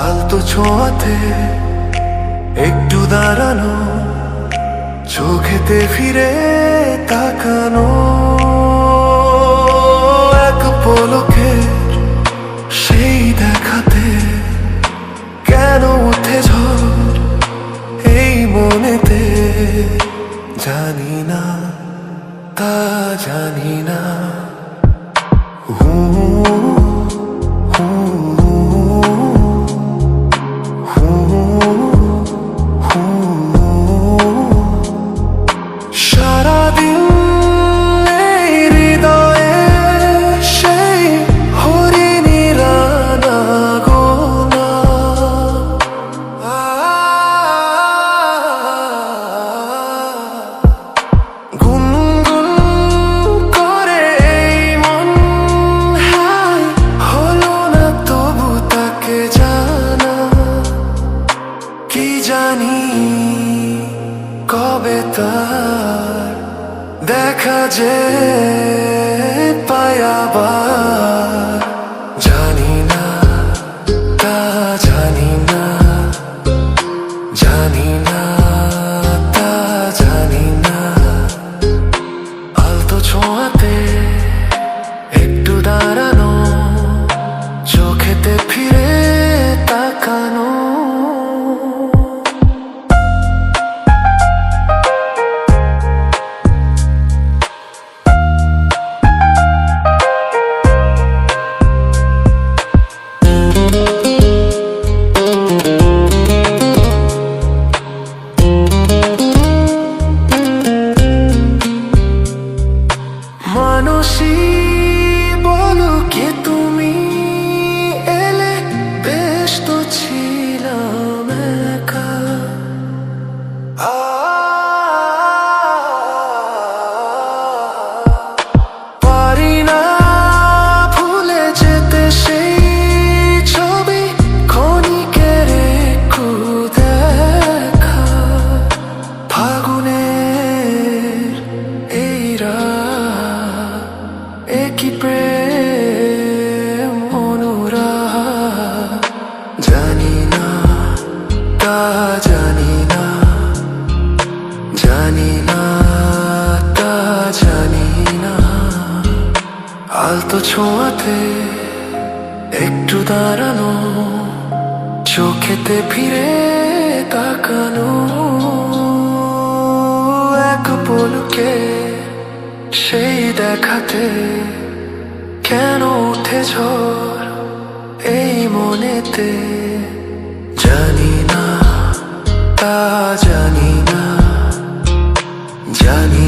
আলতো ছোঁয়াতে একটু দাঁড়ানো চোখেতে ফিরে তাকানো। জানি না তা জানি না। হু যে পায়াবার জানি না তা জানি না জানি না তা জানি না। আলতো ছোঁয়াতে মানসী বলো কে তুমি? আলতো ছোঁয়াতে একটু দাঁড়ানো, চোখেতে ফিরে তাকানো। এক পলকে সেই দেখাতে কেন উঠে ঝড় এই মনেতে? জানি না, তা জানি না, জানি